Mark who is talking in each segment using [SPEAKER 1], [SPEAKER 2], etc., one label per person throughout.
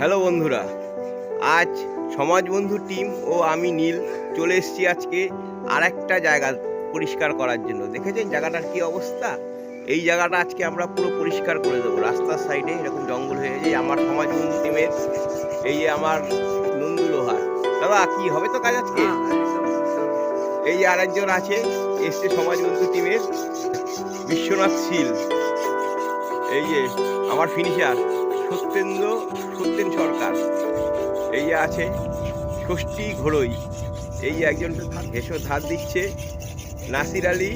[SPEAKER 1] Hello বন্ধুরা, আজ সমাজ বন্ধু টিম ও আমি নীল চলে এসেছি আজকে আর একটা জায়গা পরিষ্কার করার জন্য। দেখেছেন জায়গাটার কি অবস্থা? এই জায়গাটা আজকে আমরা পুরো পরিষ্কার করে দেবো। রাস্তার সাইডে এরকম জঙ্গল হয়ে গেছে আমার সমাজ বন্ধু টিমের, এই যে আমার নন্দু লোহার। দাদা, কি হবে তো কাজ আজকে? এই যে আরেকজন আছে, এসছে সমাজ বন্ধু টিমের, বিশ্বনাথ শীল। এই যে, আমার ফিনিশার। সত্যেন্দ্র সত্যেন সরকার। এই আছে ষষ্ঠী ঘোড়ই। এই একজন হেসো ধার দিচ্ছে, নাসির আলী।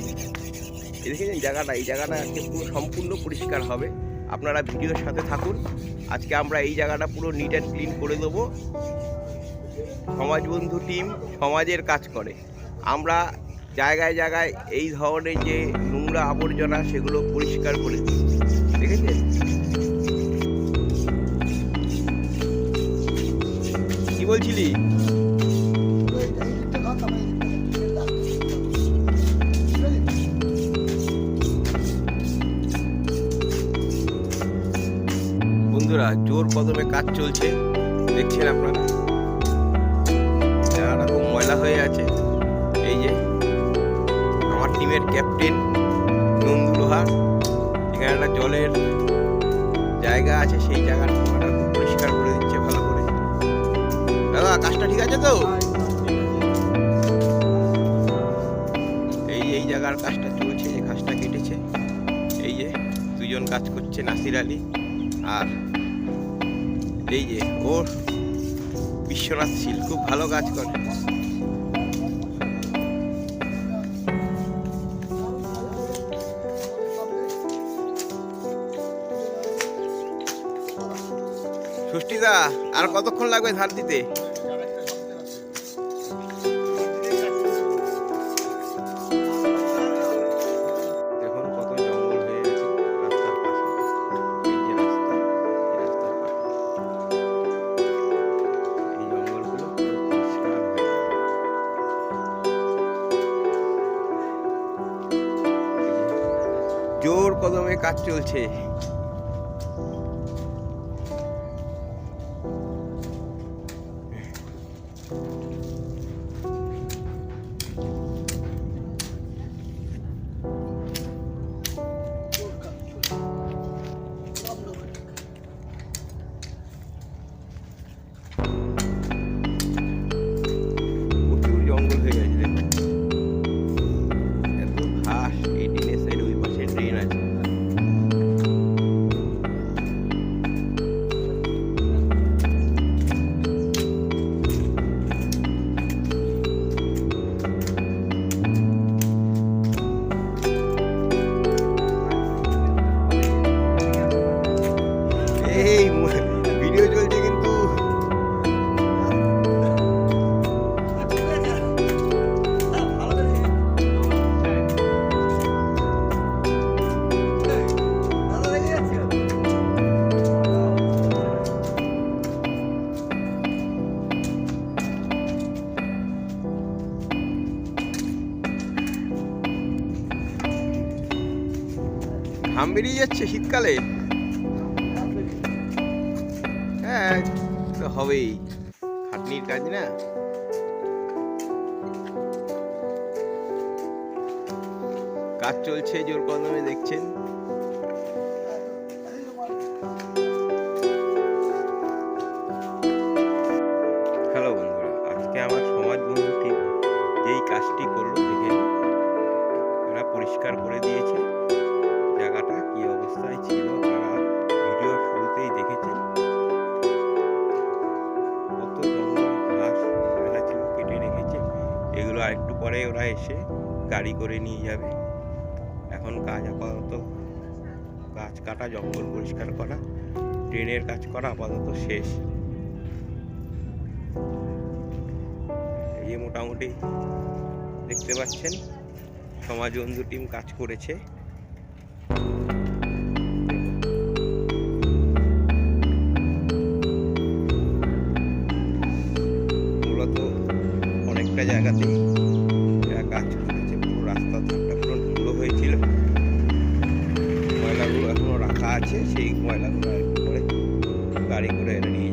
[SPEAKER 1] দেখেছেন জায়গাটা? এই জায়গাটা আজকে পুরো সম্পূর্ণ পরিষ্কার হবে। আপনারা ভিডিওর সাথে থাকুন। আজকে আমরা এই জায়গাটা পুরো নিট অ্যান্ড ক্লিন করে দেবো। সমাজবন্ধু টিম সমাজের কাজ করে। আমরা জায়গায় জায়গায় এই ধরনের যে নোংরা আবর্জনা, সেগুলো পরিষ্কার করে দিই। দেখেছেন? কি বলছিলি? বন্ধুরা, জোর কদমে কাজ চলছে। দেখছেন আপনারা? জায়গাটা খুব ময়লা হয়ে আছে। এই যে, আমার টিমের ক্যাপ্টেন নন্দু লোহার এখানে একটা জলের জায়গা আছে, সেই জায়গাটা দাদা কাজটা ঠিক আছে তো? এই এই জায়গার কাজটা চলছে যে ঘাসটা কেটেছে। এই যে, দুজন কাজ করছে নাসির আলী আর এই যে, ওর বিশ্বনাথ শীল, খুব ভালো কাজ করে। ষষ্ঠীদা আর কতক্ষণ লাগবে ধার দিতে? কদমে কাজ চলছে। ঘাম বেরিয়ে যাচ্ছে শীতকালে। হ্যাঁ তো হবেই। খাটনির কাজ না। কাজ চলছে, জোর কদমে দেখছেন। হ্যালো বন্ধুরা, আজকে আমার সমাজ বন্ধু টিম যেই কাজটি করল দেখে। এরা পরিষ্কার করে দিয়েছে অবস্থায় ছিল তারা ভিডিও শুরুতেই দেখেছেন। কত ঘাস কেটে রেখেছে। এগুলো আরেকটু পরে ওরা এসে গাড়ি করে নিয়ে যাবে। এখন কাজ আপাতত, গাছ কাটা, জঙ্গল পরিষ্কার করা ট্রেনের কাজ করা আপাতত শেষ। এই মোটামুটি দেখতে পাচ্ছেন সমাজ বন্ধু টিম কাজ করেছে। একটা জায়গাতেই গাছ হয়েছে পুরো রাস্তা ধাপটা পুরো ধুলো হয়েছিল। ময়লাগুলো এখনও রাখা আছে, সেই ময়লাগুলো করে গাড়ি করে এনে নিয়ে